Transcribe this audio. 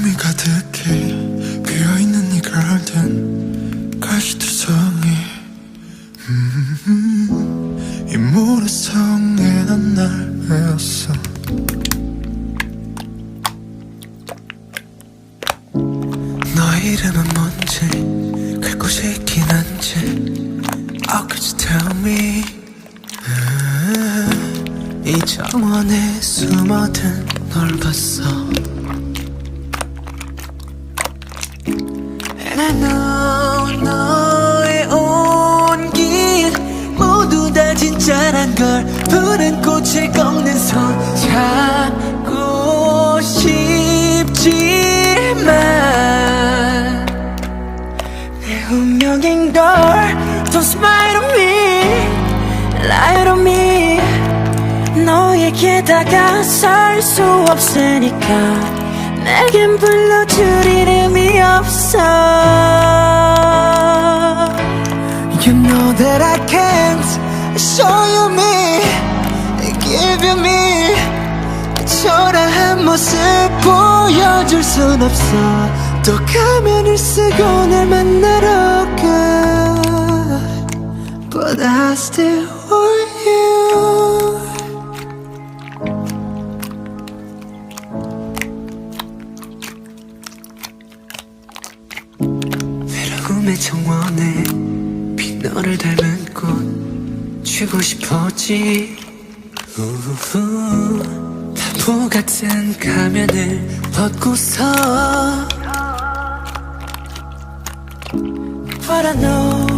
꿈이 가득해 비어있는 이 garden 가시투성이. 음, 이 모래성에 난 날 외웠어. 너의 이름은 뭔지 갈 곳이 있긴 한지. Oh could you tell me? 음, 이 정원에 숨어든 널 봤어 Know 너의 온 길 모두 다 진짜란 걸 푸른 꽃을 꺾는 손 잡고 싶지만 내 운명인 걸 Don't smile on me Lie on me. 너에게 다가설 수 없으니까 내겐 이름이 없어 You know that I can't show you me Give you me 초라한 모습 보여줄 순 없어 또 가면을 쓰고 날 만나러 가 But I still want you 외로움의 정원에 비 너를 닮은 꽃 쥐고 싶었지. 우후 바보 같은 가면을 벗고서 But I know